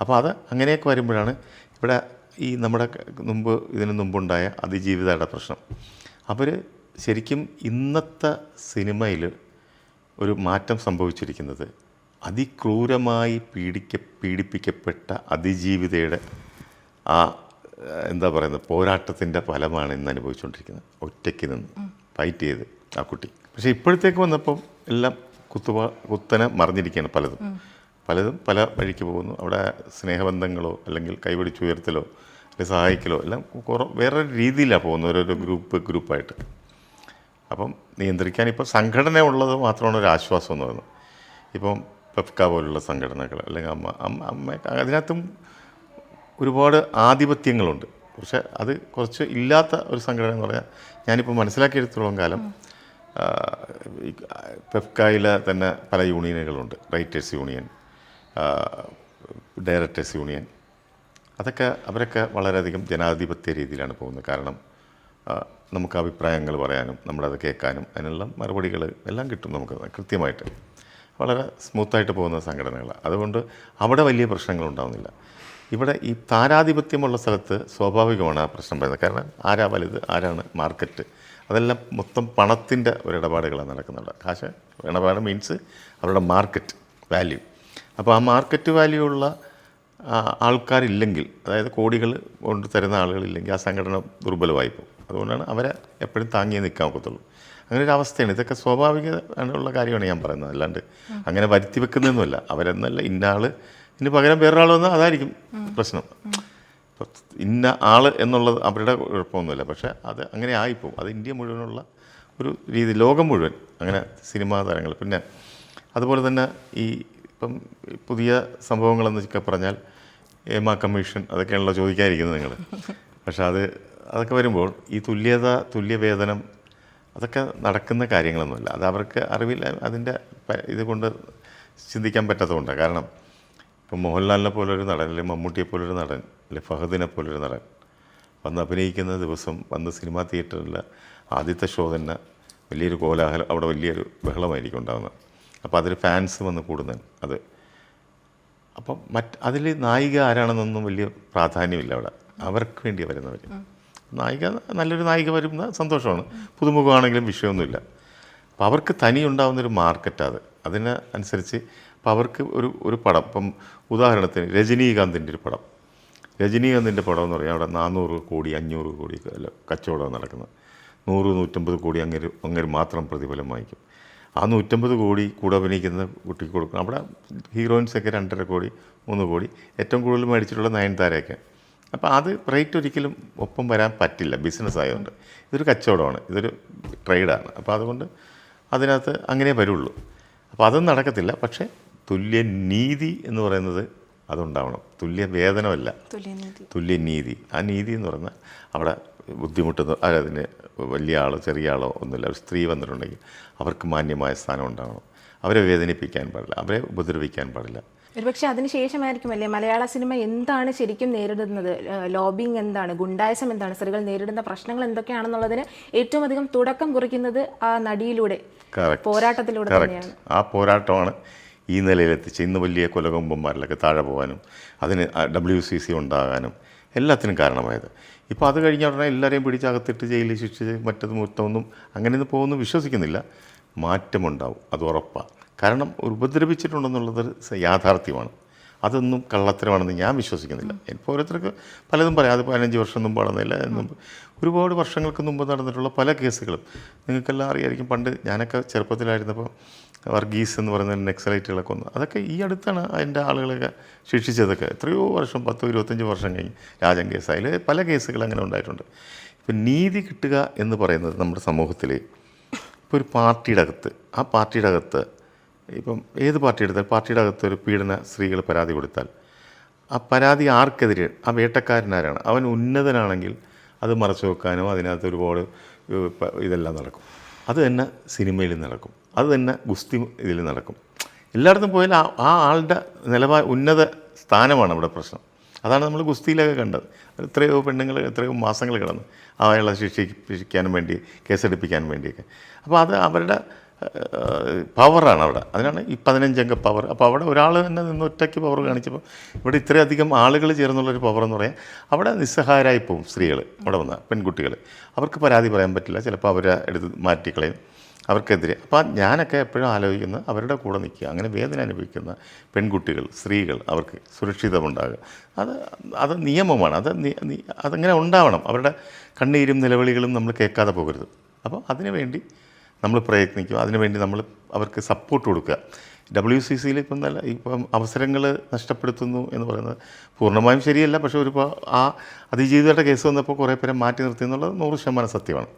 അപ്പോൾ അത് അങ്ങനെയൊക്കെ വരുമ്പോഴാണ് ഇവിടെ ഈ നമ്മുടെ മുമ്പ് ഇതിന് മുമ്പുണ്ടായ അതിജീവിതയുടെ പ്രശ്നം. അവർ ശരിക്കും ഇന്നത്തെ സിനിമയിൽ ഒരു മാറ്റം സംഭവിച്ചിരിക്കുന്നത് അതിക്രൂരമായി പീഡിക്ക പീഡിപ്പിക്കപ്പെട്ട അതിജീവിതയുടെ ആ എന്താ പറയുന്നത് പോരാട്ടത്തിന്റെ ഫലമാണ് ഇന്ന് അനുഭവിച്ചുകൊണ്ടിരിക്കുന്നത്. ഒറ്റയ്ക്ക് നിന്ന് ഫൈറ്റ് ചെയ്ത് ആ കുട്ടി. പക്ഷേ ഇപ്പോഴത്തേക്ക് വന്നപ്പം എല്ലാം കുത്തുവ കുത്തനെ മറിഞ്ഞിരിക്കുകയാണ് പലതും. പലതും പല വഴിക്ക് പോകുന്നു. അവിടെ സ്നേഹബന്ധങ്ങളോ അല്ലെങ്കിൽ കൈപിടിച്ചുയർത്തലോ അല്ലെങ്കിൽ സഹായിക്കലോ എല്ലാം കുറ വേറെ രീതിയിലാണ് പോകുന്നത്. ഓരോരോ ഗ്രൂപ്പ് ഗ്രൂപ്പായിട്ട്. അപ്പം നിയന്ത്രിക്കാൻ ഇപ്പോൾ സംഘടന ഉള്ളത് മാത്രമാണ് ഒരു ആശ്വാസം എന്ന് പറയുന്നത്. ഇപ്പം പെഫ്ക പോലുള്ള സംഘടനകൾ അല്ലെങ്കിൽ അമ്മ അമ്മ അമ്മ അതിനകത്തും ഒരുപാട് ആധിപത്യങ്ങളുണ്ട്. പക്ഷെ അത് കുറച്ച് ഇല്ലാത്ത ഒരു സംഘടന എന്ന് പറഞ്ഞാൽ ഞാനിപ്പോൾ മനസ്സിലാക്കിയെടുത്തോളം കാലം പെഫ്കായിലെ തന്നെ പല യൂണിയനുകളുണ്ട്. Writers union directors union. അതൊക്കെ അവരൊക്കെ വളരെയധികം ജനാധിപത്യ രീതിയിലാണ് പോകുന്നത്. കാരണം നമുക്ക് അഭിപ്രായങ്ങൾ പറയാനും നമ്മളത് കേൾക്കാനും അതിനുള്ള മറുപടികൾ എല്ലാം കിട്ടും നമുക്ക് കൃത്യമായിട്ട്. വളരെ സ്മൂത്തായിട്ട് പോകുന്ന സംഘടനകളാണ് അതുകൊണ്ട് അവിടെ വലിയ പ്രശ്നങ്ങളുണ്ടാവുന്നില്ല. ഇവിടെ ഈ താരാധിപത്യമുള്ള സ്ഥലത്ത് സ്വാഭാവികമാണ് ആ പ്രശ്നം വരുന്നത്. കാരണം ആരാ വലുത് ആരാണ് മാർക്കറ്റ്? അതെല്ലാം മൊത്തം പണത്തിന്റെ ഒരു ഇടപാടുകളാണ് നടക്കുന്നുണ്ട് കാശ് ഇടപാട് മീൻസ് അവരുടെ മാർക്കറ്റ് വാല്യൂ. അപ്പോൾ ആ മാർക്കറ്റ് വാല്യൂ ഉള്ള ആൾക്കാരില്ലെങ്കിൽ അതായത് കോടികൾ കൊണ്ട് തരുന്ന ആളുകളില്ലെങ്കിൽ ആ സംഘടന ദുർബലമായി പോകും. അതുകൊണ്ടാണ് അവരെ എപ്പോഴും താങ്ങിയേ നിൽക്കാൻ ഒക്കത്തുള്ളൂ. അങ്ങനെ ഒരു അവസ്ഥയാണ്. ഇതൊക്കെ സ്വാഭാവിക സ്വാഭാവികമായുള്ള കാര്യമാണ് ഞാൻ പറയുന്നത്. അല്ലാണ്ട് അങ്ങനെ വരുത്തി വെക്കുന്നതൊന്നുമല്ല അവരെന്നല്ല ഇന്ന ആൾ ഇനി പകരം വേറൊരാൾ വന്നാൽ അതായിരിക്കും പ്രശ്നം. ഇന്ന ആൾ എന്നുള്ളത് അവരുടെ കുഴപ്പമൊന്നുമില്ല. പക്ഷേ അത് അങ്ങനെ ആയിപ്പോവും. അത് ഇന്ത്യ മുഴുവനുള്ള ഒരു രീതി ലോകം മുഴുവൻ. അങ്ങനെ സിനിമാ താരങ്ങൾ. പിന്നെ അതുപോലെ തന്നെ ഈ ഇപ്പം പുതിയ സംഭവങ്ങളെന്നൊക്കെ പറഞ്ഞാൽ ഏമ കമ്മീഷൻ അതൊക്കെയാണല്ലോ ചോദിക്കാതിരിക്കുന്നത് നിങ്ങൾ. പക്ഷെ അത് അതൊക്കെ വരുമ്പോൾ ഈ തുല്യത തുല്യവേതനം അതൊക്കെ നടക്കുന്ന കാര്യങ്ങളൊന്നുമല്ല. അത് അവർക്ക് അറിവില്ല അതിന്റെ ഇതുകൊണ്ട് ചിന്തിക്കാൻ പറ്റാത്തതുകൊണ്ടാണ്. കാരണം ഇപ്പം മോഹൻലാലിനെ പോലൊരു നടൻ അല്ലെങ്കിൽ മമ്മൂട്ടിയെ പോലൊരു നടൻ അല്ലെങ്കിൽ ഫഹദിനെ പോലൊരു നടൻ വന്ന് അഭിനയിക്കുന്ന ദിവസം വന്ന് സിനിമാ തിയേറ്ററിൽ ആദ്യത്തെ ഷോ തന്നെ വലിയൊരു കോലാഹലം അവിടെ വലിയൊരു ബഹളമായിരിക്കും ഉണ്ടാകുന്നത് അപ്പോൾ അതിൽ ഫാൻസ് വന്ന് കൂടുന്നത്. അത്. അപ്പം മറ്റ് അതിൽ നായിക ആരാണെന്നൊന്നും വലിയ പ്രാധാന്യമില്ല അവിടെ. അവർക്ക് വേണ്ടി വരുന്നവർ നായിക നല്ലൊരു നായിക വരുന്ന സന്തോഷമാണ്. പുതുമുഖമാണെങ്കിലും വിഷയമൊന്നുമില്ല. അപ്പോൾ അവർക്ക് തനി ഉണ്ടാകുന്നൊരു മാർക്കറ്റാത് അത്. അതിന് അനുസരിച്ച് അപ്പോൾ അവർക്ക് ഒരു ഒരു പടം. ഇപ്പം ഉദാഹരണത്തിന് രജനീകാന്തിന്റെ ഒരു പടം. രജനീകാന്തിന്റെ പടം എന്ന് പറഞ്ഞാൽ അവിടെ നാനൂറ് കോടി അഞ്ഞൂറ് കോടി അല്ല കച്ചവടം നടക്കുന്നത്. നൂറ് നൂറ്റമ്പത് കോടി അങ്ങനെ അങ്ങനെ മാത്രം പ്രതിഫലം വാങ്ങിക്കും. ആ നൂറ്റമ്പത് കോടി കൂടെ അഭിനയിക്കുന്ന കുട്ടിക്ക് കൊടുക്കണം. അവിടെ ഹീറോയിൻസൊക്കെ രണ്ടര കോടി മൂന്ന് കോടി. ഏറ്റവും കൂടുതൽ മേടിച്ചിട്ടുള്ള നയൻതാരയൊക്കെ അപ്പോൾ അത് റേറ്റ് ഒരിക്കലും ഒപ്പം വരാൻ പറ്റില്ല. ബിസിനസ് ആയതുകൊണ്ട് ഇതൊരു കച്ചവടമാണ്. ഇതൊരു ട്രേഡാണ് അപ്പോൾ അതുകൊണ്ട് അതിനകത്ത് അങ്ങനെ വരുള്ളൂ. അപ്പോൾ അതൊന്നും നടക്കത്തില്ല. പക്ഷേ തുല്യ നീതി എന്ന് പറയുന്നത് അതുണ്ടാവണം. തുല്യ വേതനമല്ല. തുല്യനീതി തുല്യനീതി ആ നീതി എന്ന് പറഞ്ഞാൽ അവിടെ ബുദ്ധിമുട്ടുന്ന അതിന് വലിയ ആളോ ചെറിയ ആളോ ഒന്നുമില്ല. ഒരു സ്ത്രീ വന്നിട്ടുണ്ടെങ്കിൽ അവർക്ക് മാന്യമായ സ്ഥാനം ഉണ്ടാകണം അവരെ വേദനിപ്പിക്കാൻ പാടില്ല. അവരെ ഉപദ്രവിക്കാൻ പാടില്ല. ഒരുപക്ഷെ അതിനുശേഷമായിരിക്കും അല്ലേ? മലയാള സിനിമ എന്താണ് ശരിക്കും നേരിടുന്നത്? ലോബിങ് എന്താണ്? ഗുണ്ടായസം എന്താണ്? സ്ത്രീകൾ നേരിടുന്ന പ്രശ്നങ്ങൾ എന്തൊക്കെയാണെന്നുള്ളതിന് ഏറ്റവും അധികം തുടക്കം കുറിക്കുന്നത് ആ നടിയിലൂടെ പോരാട്ടത്തിലൂടെ തന്നെയാണ്. ആ പോരാട്ടമാണ് ഈ നിലയിലെത്തിച്ച് ഇന്ന് വലിയ കൊലകൊമ്പന്മാരിലൊക്കെ താഴെ പോകാനും അതിന് ഡബ്ല്യു സി സി ഉണ്ടാകാനും എല്ലാത്തിനും കാരണമായത്. ഇപ്പോൾ അത് കഴിഞ്ഞ ഉടനെ എല്ലാവരെയും പിടിച്ച് അകത്തിട്ട് ജയിലിൽ ശിക്ഷിച്ച് മറ്റത് മുറ്റമൊന്നും അങ്ങനെയൊന്നും പോകുന്നു വിശ്വസിക്കുന്നില്ല. മാറ്റമുണ്ടാവും അത് ഉറപ്പാണ് കാരണം ഉപദ്രവിച്ചിട്ടുണ്ടെന്നുള്ളത് യാഥാർത്ഥ്യമാണ്. അതൊന്നും കള്ളത്തരമാണെന്ന് ഞാൻ വിശ്വസിക്കുന്നില്ല. ഇപ്പോൾ ഓരോരുത്തർക്ക് പലതും പറയാം. അത് പതിനഞ്ച് വർഷം മുമ്പ് നടന്നില്ല ഒരുപാട് വർഷങ്ങൾക്ക് മുമ്പ് നടന്നിട്ടുള്ള പല കേസുകളും. നിങ്ങൾക്കെല്ലാം അറിയായിരിക്കും പണ്ട് ഞാനൊക്കെ ചെറുപ്പത്തിലായിരുന്നപ്പോൾ വർഗീസ് എന്ന് പറയുന്ന നെക്സലൈറ്റുകളൊക്കെ വന്നു. അതൊക്കെ ഈ അടുത്താണ് അതിന്റെ ആളുകളൊക്കെ ശിക്ഷിച്ചതൊക്കെ. എത്രയോ വർഷം പത്തോ ഇരുപത്തഞ്ച് വർഷം കഴിഞ്ഞ് രാജൻ കേസ്. അതിൽ പല കേസുകൾ അങ്ങനെ ഉണ്ടായിട്ടുണ്ട്. ഇപ്പം നീതി കിട്ടുക എന്ന് പറയുന്നത് നമ്മുടെ സമൂഹത്തിൽ ഇപ്പോൾ ഒരു പാർട്ടിയുടെ അകത്ത് ആ പാർട്ടിയുടെ അകത്ത് ഇപ്പം ഏത് പാർട്ടി എടുത്താൽ പാർട്ടിയുടെ അകത്ത് ഒരു പീഡന സ്ത്രീകൾ പരാതി കൊടുത്താൽ ആ പരാതി ആർക്കെതിരെ ആ വേട്ടക്കാരനാരാണ്? അവൻ ഉന്നതനാണെങ്കിൽ അത് മറച്ചു വെക്കാനോ അതിനകത്ത് ഒരുപാട് ഇതെല്ലാം നടക്കും. അത് തന്നെ സിനിമയിൽ നടക്കും. അത് തന്നെ ഗുസ്തി ഇതിൽ നടക്കും. എല്ലായിടത്തും പോയാൽ ആ ആ ആളുടെ നിലവാര ഉന്നത സ്ഥാനമാണ് അവിടെ പ്രശ്നം. അതാണ് നമ്മൾ ഗുസ്തിയിലൊക്കെ കണ്ടത്. എത്രയോ പെണ്ണുങ്ങൾ എത്രയോ മാസങ്ങൾ കിടന്നു അയാളെ ശിക്ഷിപ്പിക്കാനും വേണ്ടി കേസെടുപ്പിക്കാനും വേണ്ടിയൊക്കെ. അപ്പോൾ അത് അവരുടെ പവറാണ് അവിടെ. അതിനാണ് ഈ പതിനഞ്ചംഗ പവർ. അപ്പോൾ അവിടെ ഒരാൾ തന്നെ നിന്ന് ഒറ്റയ്ക്ക് പവർ കാണിച്ചപ്പോൾ ഇവിടെ ഇത്രയധികം ആളുകൾ ചേർന്നുള്ളൊരു പവർ എന്ന് പറയാൻ അവിടെ നിസ്സഹായരായി പോകും സ്ത്രീകൾ അവിടെ വന്ന പെൺകുട്ടികൾ. അവർക്ക് പരാതി പറയാൻ പറ്റില്ല. ചിലപ്പോൾ അവരെ എടുത്ത് മാറ്റിക്കളയും. അവർക്കെതിരെ. അപ്പോൾ ഞാനൊക്കെ എപ്പോഴും ആലോചിക്കുന്ന അവരുടെ കൂടെ നിൽക്കുക അങ്ങനെ വേദന അനുഭവിക്കുന്ന പെൺകുട്ടികൾ സ്ത്രീകൾ അവർക്ക് സുരക്ഷിതമുണ്ടാകുക. അത് അത് നിയമമാണ്. അത് അതങ്ങനെ ഉണ്ടാവണം. അവരുടെ കണ്ണീരും നിലവിളികളും നമ്മൾ കേൾക്കാതെ പോകരുത്. അപ്പോൾ അതിനു വേണ്ടി നമ്മൾ പ്രയത്നിക്കുക അതിനുവേണ്ടി നമ്മൾ അവർക്ക് സപ്പോർട്ട് കൊടുക്കുക. ഡബ്ല്യു സി സിയിൽ ഇപ്പം നല്ല ഇപ്പം അവസരങ്ങൾ നഷ്ടപ്പെടുത്തുന്നു എന്ന് പറയുന്നത് പൂർണമായും ശരിയല്ല. പക്ഷേ ഒരു ആ അതിജീവിതയുടെ കേസ് വന്നപ്പോൾ കുറേ പേരെ മാറ്റി നിർത്തി എന്നുള്ളത് നൂറ് ശതമാനം സത്യമാണ്.